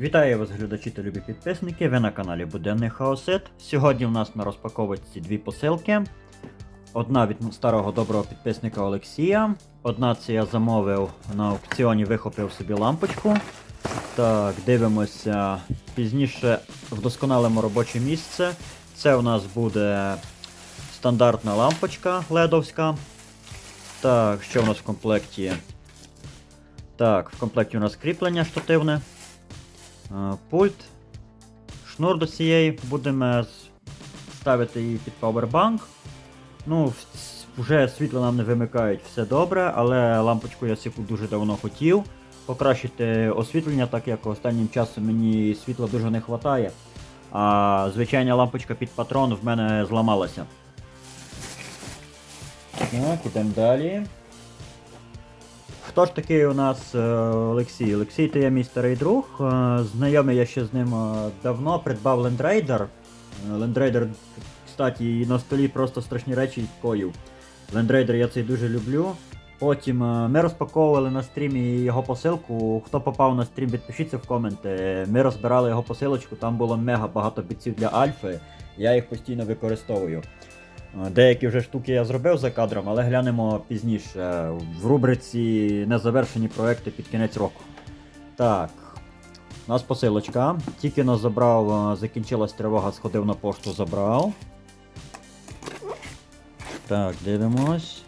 Вітаю вас, глядачі та любі підписники. Ви на каналі Буденний Хаосит. Сьогодні в нас на розпаковці дві посилки. Одна від старого доброго підписника Олексія. Одна це я замовив на аукціоні, вихопив собі лампочку. Так, дивимося. Пізніше вдосконалимо робоче місце. Це у нас буде стандартна лампочка ледовська. Так, що у нас в комплекті? Так, в комплекті у нас кріплення штативне. Е, Пульт. Шнур до цієї. Будемо ставити її під Powerbank. Ну, вже світло нам не вимикають, все добре, але лампочку я сіку дуже давно хотів. Покращити освітлення, так як останнім часом мені світла дуже не вистачає. А звичайна лампочка під патрон в мене зламалася. Так, ідемо далі. Хто ж такий у нас е, Олексій? Олексій то є мій старий друг. е, Знайомий я ще з ним е, давно, придбав лендрейдер. Лендрейдер, кстати, на столі просто страшні речі коїв. Лендрейдер я цей дуже люблю. Потім ми розпаковували на стрімі його посилку. Хто попав на стрім, підпишіться в коменти. Ми розбирали його посилочку, там було мега багато бійців для альфи. Я їх постійно використовую. Деякі вже штуки я зробив за кадром, але глянемо пізніше в рубриці Незавершені проекти під кінець року. Так. У нас посилочка. Тільки нас забрав, е, закінчилась тривога, сходив на пошту, забрав. Так, дивимось.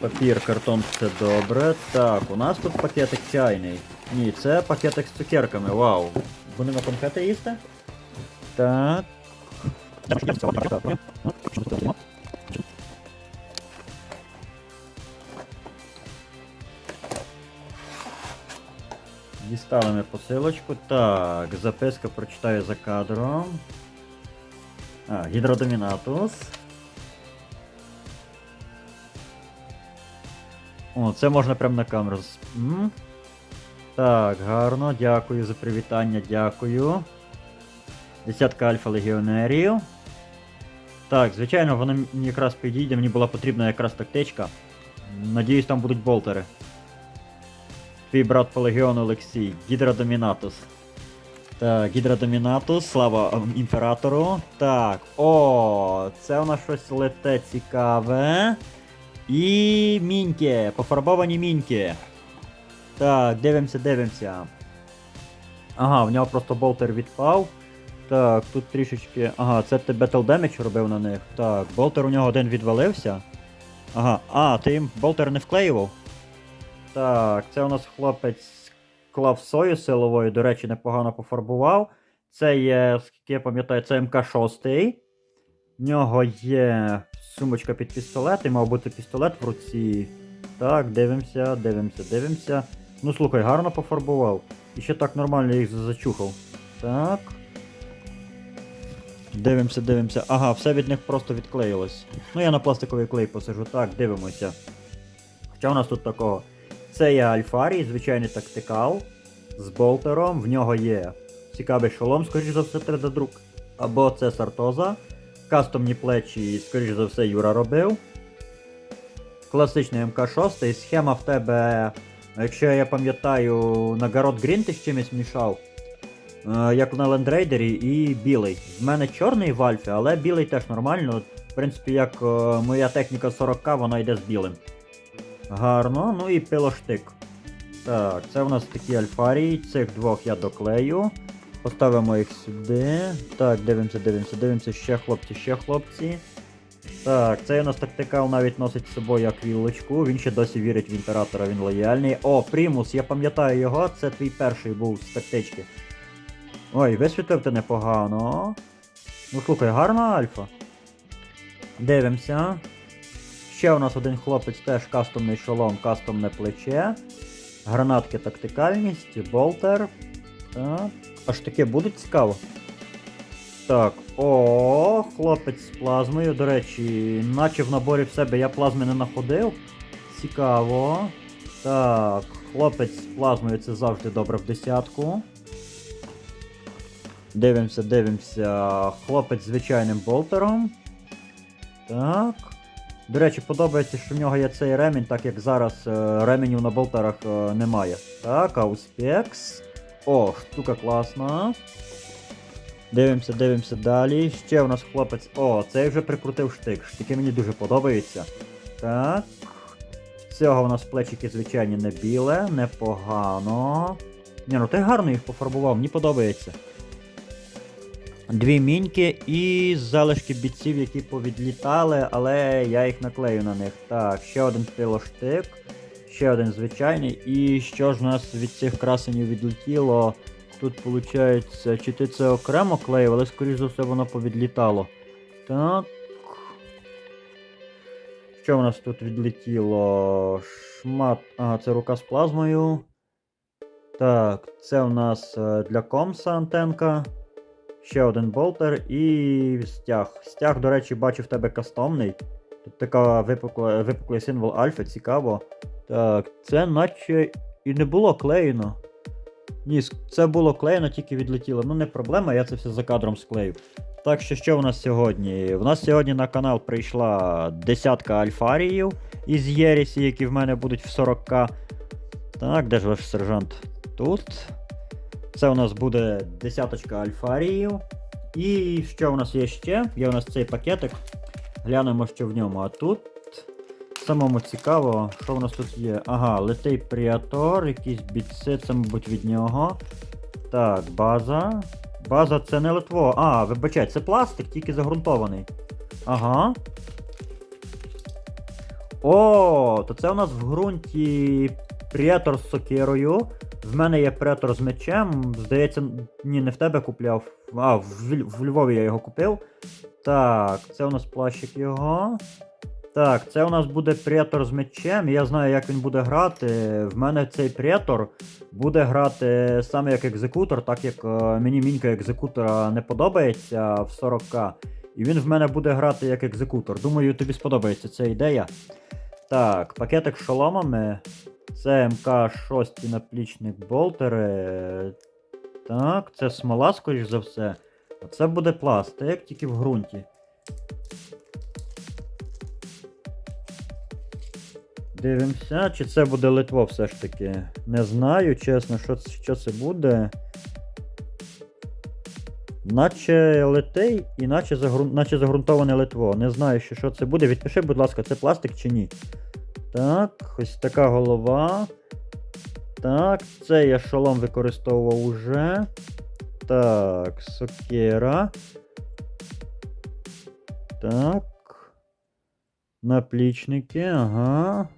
Папір, картон, все добре. Так, у нас тут пакетик чайний. Ні, це пакетик з цукерками, вау. Будемо конфети їсти? Так. Дістали ми посилочку. Так, записка прочитаю за кадром. А, гідродомінатус. О, це можна прямо на камеру. Так, гарно, дякую за привітання, дякую. Десятка альфа легіонерів. Так, звичайно, мені якраз підійде, мені була потрібна якраз тактичка. Надіюсь, там будуть болтери. Твій брат по легіону Олексій, Гідродомінатус. Так, Гідродомінатус, слава ем, імператору. Так, о, це у нас щось лете цікаве. І міньки, пофарбовані міньки. Так, дивимося, дивимося. Ага, в нього просто болтер відпав. Так, тут трішечки. Ага, це ти Battle Damage робив на них. Так, болтер у нього один відвалився. Ага, а, ти їм болтер не вклеював? Так, це у нас хлопець клав сою силовою, до речі, непогано пофарбував. Це є, скільки я пам'ятаю, це МК6. В нього є сумочка під пістолет, і мав бути пістолет в руці. Так, дивимося, дивимося, дивимося. Ну слухай, гарно пофарбував. І ще так нормально їх зачухав. Так. Дивимося, дивимося. Ага, все від них просто відклеїлось. Ну я на пластиковий клей посажу. Так, дивимося. Що у нас тут такого? Це є Альфарій, звичайний тактикал з болтером. В нього є цікавий шолом, скоріш за все, 3D друк. Або це Сартоза. Кастомні плечі, скоріш за все, Юра робив. Класичний МК6. Схема в тебе, якщо я пам'ятаю, на Гарот Грін ти з чимось мішав. Е, як на лендрейдері і білий. В мене чорний в Альфі, але білий теж нормально. В принципі, як е, моя техніка 40к, вона йде з білим. Гарно, ну і пилоштик. Так, це у нас такі альфарії. Цих двох я доклею. Поставимо їх сюди. Так, дивимося, дивимося, дивимося, ще хлопці, ще хлопці. Так, цей у нас тактикал навіть носить з собою аквілочку. Він ще досі вірить в імператора, він лояльний. О, Примус, я пам'ятаю його, це твій перший був з тактички. Ой, висвітлив ти непогано. Ну слухай, гарна альфа. Дивимося. Ще у нас один хлопець теж кастомний шолом, кастомне плече. Гранатки тактикальність, болтер. Так. Аж таке буде цікаво. Так, о, хлопець з плазмою. До речі, наче в наборі в себе я плазми не находив. Цікаво. Так, хлопець з плазмою це завжди добре в десятку. Дивимося, дивимося. Хлопець з звичайним болтером. Так. До речі, подобається, що в нього є цей ремінь, так як зараз е, ременів на болтерах е, немає. Так, ауспекс. О, штука класна. Дивимося, дивимося далі. Ще у нас хлопець. О, цей вже прикрутив штик. Штики мені дуже подобаються. Так. Цього у нас плечики, звичайні, не біле, непогано. Ні, ну ти гарно їх пофарбував, мені подобається. Дві міньки і залишки бійців, які повідлітали, але я їх наклею на них. Так, ще один пилоштик, ще один звичайний. І що ж у нас від цих красенів відлетіло? Тут виходить, чи ти це окремо клеїв, але скоріш за все воно повідлітало. Так. Що в нас тут відлетіло? Шмат. Ага, це рука з плазмою. Так, це у нас е, для комса антенка. Ще один болтер і стяг. Стяг, до речі, бачу в тебе кастомний. Тут така випукла, випуклий символ альфа, цікаво. Так, це наче і не було клеєно. Ні, це було клеєно, тільки відлетіло. Ну не проблема, я це все за кадром склею. Так що що в нас сьогодні? В нас сьогодні на канал прийшла десятка альфаріїв із Єрісі, які в мене будуть в 40к. Так, де ж ваш сержант? Тут. Це у нас буде десяточка альфаріїв. І що у нас є ще? Є у нас цей пакетик. Глянемо, що в ньому. А тут самому цікаво, що у нас тут є. Ага, летей Пріатор, якісь бітси, це, мабуть, від нього. Так, база. База це не литво. А, вибачай, це пластик, тільки загрунтований. Ага. О, то це у нас в ґрунті претор з сокирою. В мене є претор з мечем. Здається, ні, не в тебе купляв. А, в, в Львові я його купив. Так, це у нас плащик його. Так, це у нас буде претор з мечем. Я знаю, як він буде грати. В мене цей претор буде грати саме як екзекутор, так як е, мені мінька екзекутора не подобається в 40к. І він в мене буде грати як екзекутор. Думаю, тобі сподобається ця ідея. Так, пакетик з шоломами. Це МК6 наплічник болтери. Так, це смола, скоріш за все. А це буде пластик, тільки в ґрунті. Дивимося, чи це буде Литво все ж таки. Не знаю, чесно, що, що це буде. Наче летей і наче, загрун... наче загрунтоване Литво. Не знаю, що, що це буде. Відпиши, будь ласка, це пластик чи ні. Так, ось така голова. Так, це я шолом використовував уже. Так, сокера. Так. Наплічники, ага.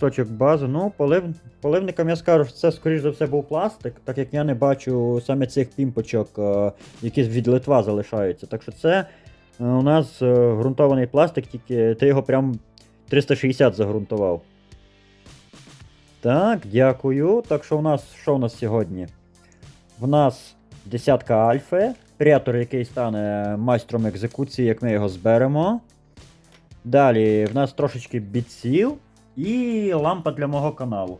Кусочок бази. Ну, полив... поливникам я скажу, що це, скоріш за все, був пластик, так як я не бачу саме цих пімпочок, е, які від Литва залишаються. Так що це е, у нас е, ґрунтований пластик, тільки ти його прям 360 загрунтував. Так, дякую. Так що у нас що у нас сьогодні? В нас десятка альфи, претор, який стане майстром екзекуції, як ми його зберемо. Далі в нас трошечки бітсів і лампа для мого каналу.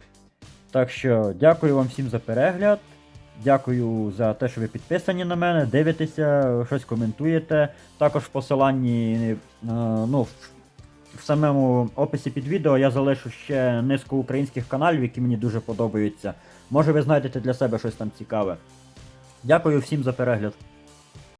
Так що дякую вам всім за перегляд. Дякую за те, що ви підписані на мене, дивитеся, щось коментуєте. Також в посиланні, е, ну, в, в самому описі під відео я залишу ще низку українських каналів, які мені дуже подобаються. Може ви знайдете для себе щось там цікаве. Дякую всім за перегляд.